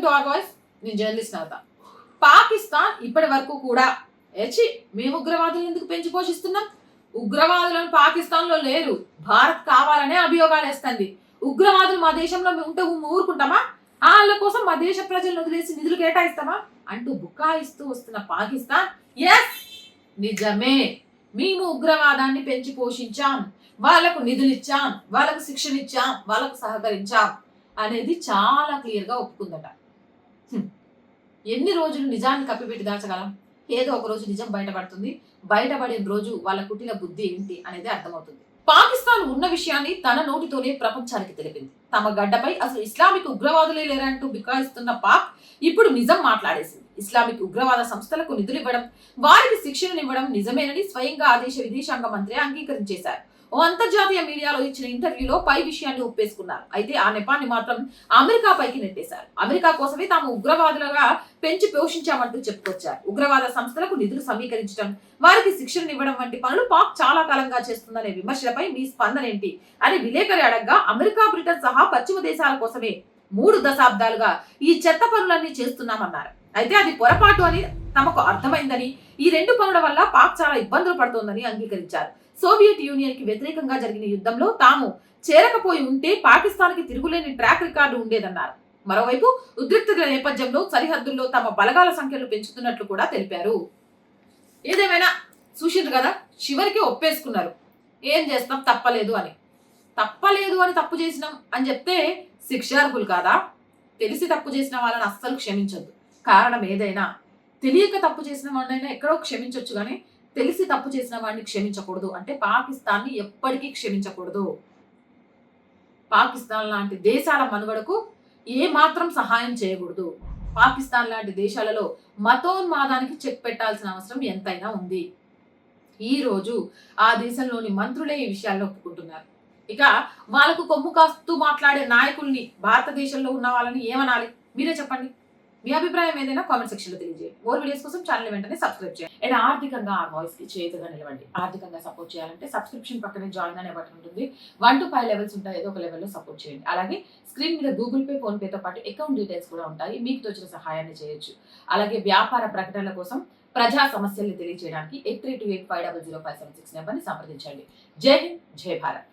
Welcome to R voice నేను journalist అవుతా పాకిస్తాన్ ఇప్పటి వరకు కూడా ఏచి మేము ఉగ్రవాదులు ఎందుకు పెంచి పోషిస్తున్నాం? ఉగ్రవాదులను పాకిస్తాన్లో లేరు. భారత్ కావాలనే అభియోగాలు వేస్తుంది. ఉగ్రవాదులు మా దేశంలో ఉంటే ఊరుకుంటామా? వాళ్ళ కోసం మా దేశ ప్రజలను వదిలేసి నిధులు కేటాయిస్తామా? అంటూ బుకాయిస్తూ వస్తున్న పాకిస్తాన్ ఎస్ నిజమే. మేము ఉగ్రవాదాన్ని పెంచి పోషించాం. వాళ్ళకు నిధులు ఇచ్చాం. వాళ్ళకు శిక్షణ ఇచ్చాం. వాళ్ళకు సహకరించాం. అనేది చాలా క్లియర్గా ఒప్పుకుందట. ఎన్ని రోజులు నిజాన్ని కప్పిపెట్టి దాచగలం? ఏదో ఒక రోజు నిజం బయటపడుతుంది. బయటపడిన రోజు వాళ్ళ కుటిల బుద్ధి ఏంటి అనేది అర్థమవుతుంది. పాకిస్తాన్ ఉన్న విషయాన్ని తన నోటితోనే ప్రపంచానికి తెలిపింది. తమ గడ్డపై అసలు ఇస్లామిక్ ఉగ్రవాదులే లేరంటూ బికాయిస్తున్న పాక్ ఇప్పుడు నిజం మాట్లాడేసింది. ఇస్లామిక్ ఉగ్రవాద సంస్థలకు నిధులు ఇవ్వడం వారికి శిక్షణనివ్వడం నిజమేనని స్వయంగా ఆ దేశ విదేశాంగ మంత్రి అంగీకరించేశారు. ఓ అంతర్జాతీయ మీడియాలో ఇచ్చిన ఇంటర్వ్యూలో పై విషయాన్ని ఒప్పేసుకున్నారు. అయితే ఆ నెపాన్ని మాత్రం అమెరికా పైకి నెట్టేశారు. అమెరికా కోసమే తాము ఉగ్రవాదులుగా పెంచి పోషించామంటూ చెప్పుకొచ్చారు. ఉగ్రవాద సంస్థలకు నిధులు సమీకరించడం వారికి శిక్షణ ఇవ్వడం వంటి పనులు పాక్ చాలా కాలంగా చేస్తుందనే విమర్శలపై మీ స్పందన ఏంటి? అని విలేకరి అడగ్గా అమెరికా బ్రిటన్ సహా పశ్చిమ దేశాల కోసమే మూడు దశాబ్దాలుగా ఈ చెత్త పనులన్నీ చేస్తున్నామన్నారు. అయితే అది పొరపాటు అని తమకు అర్థమైందని ఈ రెండు పనుల వల్ల పాక్ చాలా ఇబ్బందులు పడుతోందని అంగీకరించారు. సోవియట్ యూనియన్కి వ్యతిరేకంగా జరిగిన యుద్ధంలో తాము చేరకపోయి ఉంటే పాకిస్తాన్కి తిరుగులేని ట్రాక్ రికార్డు ఉండేదన్నారు. మరోవైపు ఉద్రిక్తతల నేపథ్యంలో సరిహద్దుల్లో తమ బలగాల సంఖ్యలు పెంచుతున్నట్లు కూడా తెలిపారు. ఏదేమైనా చూసిండ్రు కదా చివరికి ఒప్పేసుకున్నారు. ఏం చేస్తాం? తప్పలేదు అని. తప్పలేదు అని తప్పు చేసినాం అని చెప్తే శిక్షార్హులు కాదా? తెలిసి తప్పు చేసిన వాళ్ళని అస్సలు క్షమించొద్దు. కారణం ఏదైనా. తెలియక తప్పు చేసిన వాళ్ళైనా ఎక్కడో క్షమించొచ్చు కానీ తెలిసి తప్పు చేసిన వాడిని క్షమించకూడదు. అంటే పాకిస్తాన్ని ఎప్పటికీ క్షమించకూడదు. పాకిస్తాన్ లాంటి దేశాల మనుగడకు ఏ మాత్రం సహాయం చేయకూడదు. పాకిస్తాన్ లాంటి దేశాలలో మతోన్మాదానికి చెక్ పెట్టాల్సిన అవసరం ఎంతైనా ఉంది. ఈ రోజు ఆ దేశంలోని మంత్రులే ఈ విషయాల్లో ఒప్పుకుంటున్నారు. ఇక వాళ్ళకు కొమ్ము కాస్తూ మాట్లాడే నాయకుల్ని భారతదేశంలో ఉన్న వాళ్ళని ఏమనాలి? మీరే చెప్పండి. మీ అభిప్రాయం ఏదైనా కామెంట్ సెక్షన్లో తెలియజేయండి. మోర్ వీడియోస్ కోసం ఛానల్ వెంటనే సబ్స్క్రైబ్ చేయండి. అండ్ ఆర్థికంగా ఆ వాయిస్కి చేతుగా నిలవండి. ఆర్థికంగా సపోర్ట్ చేయాలంటే సబ్స్క్రిప్షన్ పక్కనే జాయిన్ అనే బటన్ ఉంటుంది. వన్ టు ఫైవ్ లెవెల్స్ ఉంటాయి. ఏదో ఒక లెవెల్లో సపోర్ట్ చేయండి. అలాగే స్క్రీన్ మీద గూగుల్ పే ఫోన్ పేతో పాటు అకౌంట్ డీటెయిల్స్ కూడా ఉంటాయి. మీకు తోచిన సహాయాన్ని చేయొచ్చు. అలాగే వ్యాపార ప్రకటనల కోసం ప్రజా సమస్యల్ని తెలియజేయడానికి eight three two eight five double zero five seven six నెంబర్ని సంప్రదించండి. జై హింద్ జై భారత్.